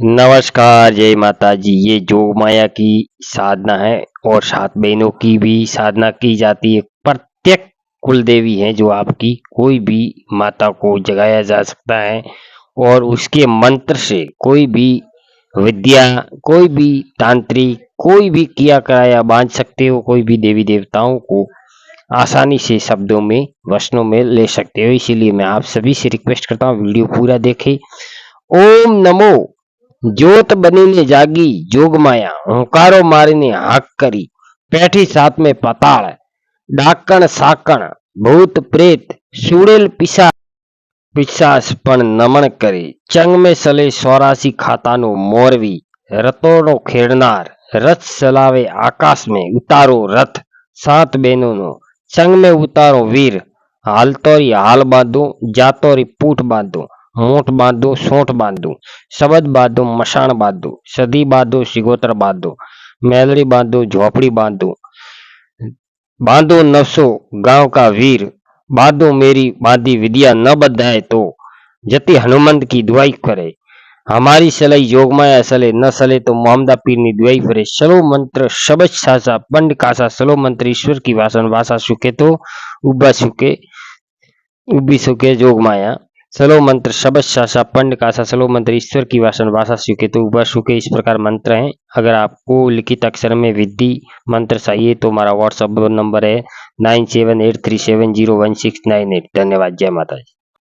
नमस्कार, जय माता जी ये जोग माया की साधना है और सात बहनों की भी साधना की जाती है। प्रत्येक कुल देवी है जो आपकी कोई भी माता को जगाया जा सकता है और उसके मंत्र से कोई भी विद्या, कोई भी तांत्रिक, कोई भी किया कराया बाँध सकते हो, कोई भी देवी देवताओं को आसानी से शब्दों में, वचनों में ले सकते हो। इसीलिए मैं आप सभी से रिक्वेस्ट करता हूँ, वीडियो पूरा देखें। ओम नमो જ્યોત બનીને જાગી જોગમાયા હુંકારો મારીને હાક કરી, પેઠી સાતમે પતાળ, ડાકણ સાકણ, ભૂત પ્રેત, સુડેલ પિસા પિશાસ પણ નમણ કરી, ચંગમે સલે સોરાસી ખાતાનું મોરવી, રતોનો ખેડનાર, રથ ચલાવે આકાશમે ઉતારો રથ, સાત બહેનોનો ચંગમે ઉતારો વીર, હાલતોરી હાલ બાંધો, જાતોરી પૂઠ બાંધો मूठ बांधो सोंठ बांधो, शबद बांधो मशान बांधो, सदी बांधो सिगोत्र बांधो, मेलड़ी बांधो, झोपड़ी बांधो। बांधो नसो गाँव का वीर, बांधो मेरी बांधी विद्या न बधाए तो जति हनुमंत की दुआई करे। हमारी सलाई योगमाया सले, न सले तो मोहम्मदा पीर ની दुआई करे सलो मंत्र, शबद सासा, पंड कासा, सलो मंत्र, ईश्वर की वासन, वासा सुखे तो उबा सुखे उबी सुके जोगमाया सलो मंत्र शब्द शासा पंड कासा सलो मंत्र ईश्वर की वासन वासा सुखे तो वह सुखे इस प्रकार मंत्र हैं। अगर आपको लिखित अक्षर में विधि मंत्र चाहिए तो हमारा व्हाट्सअप नंबर है nine seven eight three seven zero one six nine eight. धन्यवाद, जय माता जी